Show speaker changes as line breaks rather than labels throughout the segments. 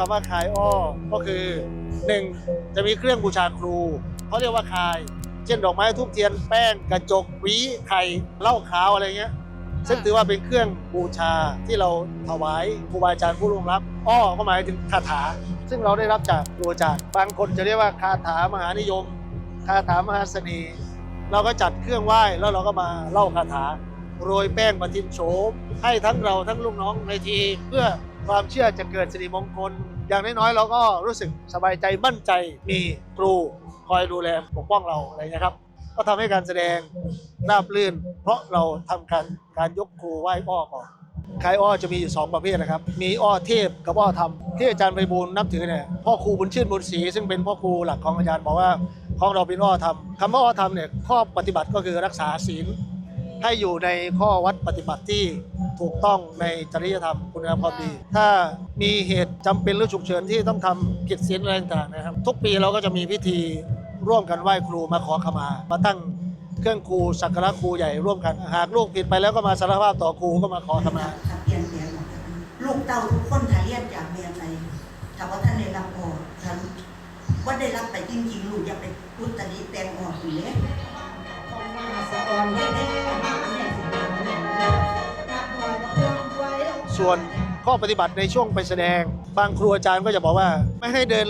คำว่าคายอ้อก็คือ 1. จะมีเครื่องบูชาครูเขาเรียกว่าคาย เช่นดอกไม้ทูบเทียนแป้งกระจกหวีไข่เหล้าขาวอะไรเงี้ยซึ่งถือว่าเป็นเครื่องบูชาที่เราถวายครูบาอาจารย์ผู้ล่วงลับ อ้อก็หมายถึงคาถา ซึ่งเราได้รับจากครูอาจารย์บางคนจะเรียกว่าคาถามหานิยม คาถามหาเสน่ห์เราก็จัดเครื่องไหว้แล้วเราก็มาเล่าคาถาโรยแป้งประทินโฉมให้ทั้งเราทั้งลูกน้องในทีเพื่อ ความเชื่อจะเกิดสิริมงคล อย่างน้อยๆเราก็รู้สึกสบายใจมั่นใจมีครูคอยดูแลปกป้องเราอะไรเงี้ครับ ก็ทำให้การแสดงราบรื่น เพราะเราทำการการยกครูไหว้อ้อก่อนคายอ้อจะมีอยู่สองประเภทนะครับ มีอ้อเทพกับอ้อธรรม ที่อาจารย์ไพบูลนับถือเนี่ย พ่อครูบุญชื่นบุญศรีซึ่งเป็นพ่อครูหลักของอาจารย์บอกว่าของเราเป็นอ้อธรรมคำว่าอ้อธรรมเนี่ยข้อปฏิบัติก็คือรักษาศีล ให้อยู่ในข้อวัดปฏิบัติที่ถูกต้องในจริยธรรมคุณงามความดี ถ้ามีเหตุจำเป็นหรือฉุกเฉินที่ต้องทำผิดศีลอะไรต่างๆนะครับ ทุกปีเราก็จะมีพิธีร่วมกันไหว้ครูมาขอขมา มาตั้งเครื่องครูสักการะครูใหญ่ร่วมกัน หากลูกผิดไปแล้วก็มาสารภาพต่อครูก็มาขอขมา
ถ้าเปลี่ยนแปลงหมดลูกเต้าทุกคนถ้าเรียนจากเมียไปถ้าว่าท่านได้รับออท่านว่าได้รับไปจริงๆลูกอย่าไป
ส่วนข้อปฏิบัติในช่วงไปแสดง บางครูอาจารย์ก็จะบอกว่า ไม่ให้เดิน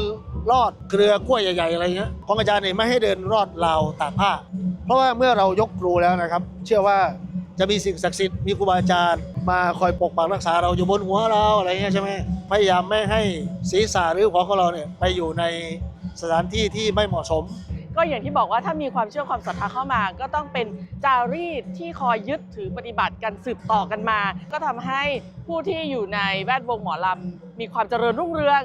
ลอดเครือกล้วยใหญ่ๆอะไรเงี้ยของอาจารย์เนี่ยไม่ให้เดินรอดราวตากผ้า เพราะว่าเมื่อเรายกครูแล้วนะครับ เชื่อว่าจะมีสิ่งศักดิ์สิทธิ์มีครูบาอาจารย์ มาคอยปกปักรักษาเราอยู่บนหัวเราอะไรเงี้ยใช่ไหมพยายามไม่ให้ศีรษะหรือหัวของเราเนี่ยไปอยู่ในสถานที่ที่ไม่เหมาะสม
ก็อย่างที่บอกว่าถ้ามีความเชื่อความศรัทธาเข้ามา ก็ต้องเป็นจารีตที่คอยยึดถือปฏิบัติกันสืบต่อกันมา ก็ทำให้ผู้ที่อยู่ในแวดวงหมอลำมีความเจริญรุ่งเรือง